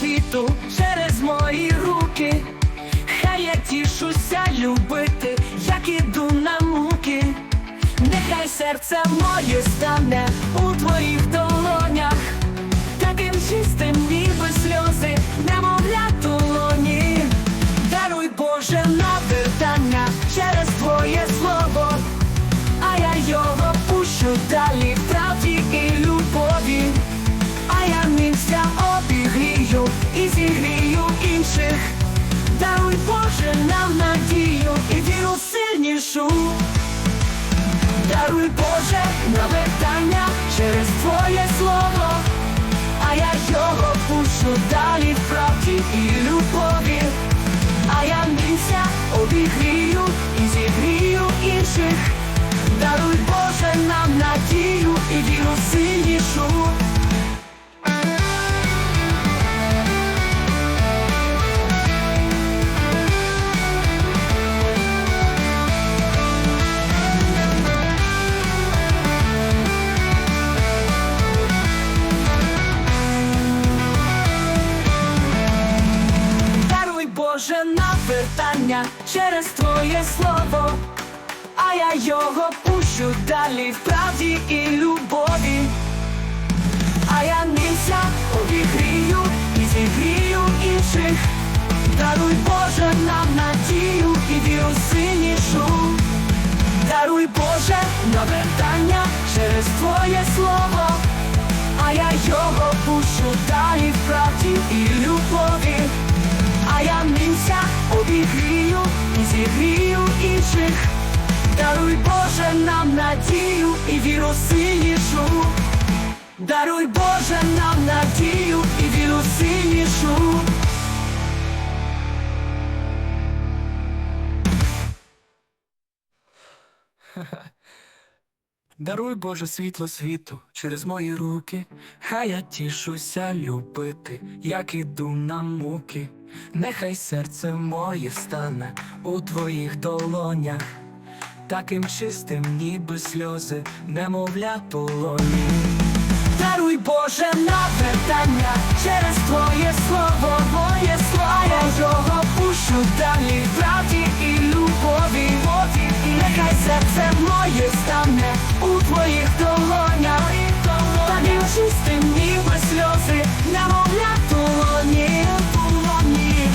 світу через мої руки. Хай я тішуся любити, як іду на муки. Нехай серце моє стане у твоїх долонях, таким чистим, ніби сльози, немовля долоні. Даруй Боже навертання через твоє слово, а я його пущу далі в правді інших. Даруй Боже нам надію і віру сильнішу. Даруй Боже навертання через Твоє слово, а я його пущу далі в правді і любові. А я місця обігрію і зігрію інших. Даруй Боже нам надію і віру сильнішу. Даруй Боже навертання через Твоє слово, а я його пущу далі в правді і любові. А я нися обігрію і зігрію інших. Даруй Боже нам надію і віру сильнішу. Даруй Боже навертання через Твоє слово, а я його пущу далі в правді і любові. Я і зігрію інших. Даруй Боже нам надію і віру сильнішу. Даруй Боже нам надію і віру сильнішу. Даруй Боже світло світу через мої руки, хай я тішуся любити, як іду на муки, нехай серце моє стане у твоїх долонях, таким чистим, ніби сльози, немовля полоні. Даруй Боже навертання через Твоє серце моє стане у твоїх долонях, таким чистим, ніби сльози, немовля долоні,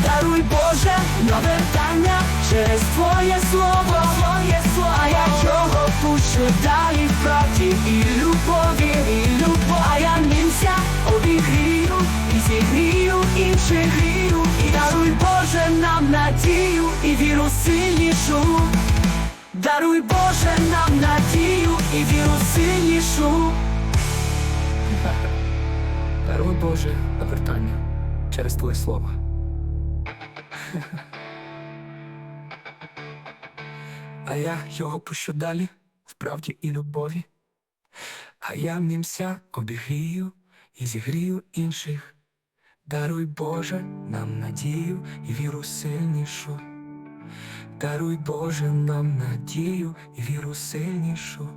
даруй Боже навертання через Твоє слово, моє слово, а я його пущу далі в правді і любові, і любов, а я німся обігрію і зігрію інших грію, і даруй Боже нам надію і віру сильнішу. Даруй Боже нам надію і віру сильнішу. Даруй Боже навертання через Твоє слово. А я його пущу далі в правді і любові. А я німся обігрію і зігрію інших. Даруй Боже нам надію і віру сильнішу. Даруй Боже нам надію і віру сильнішу.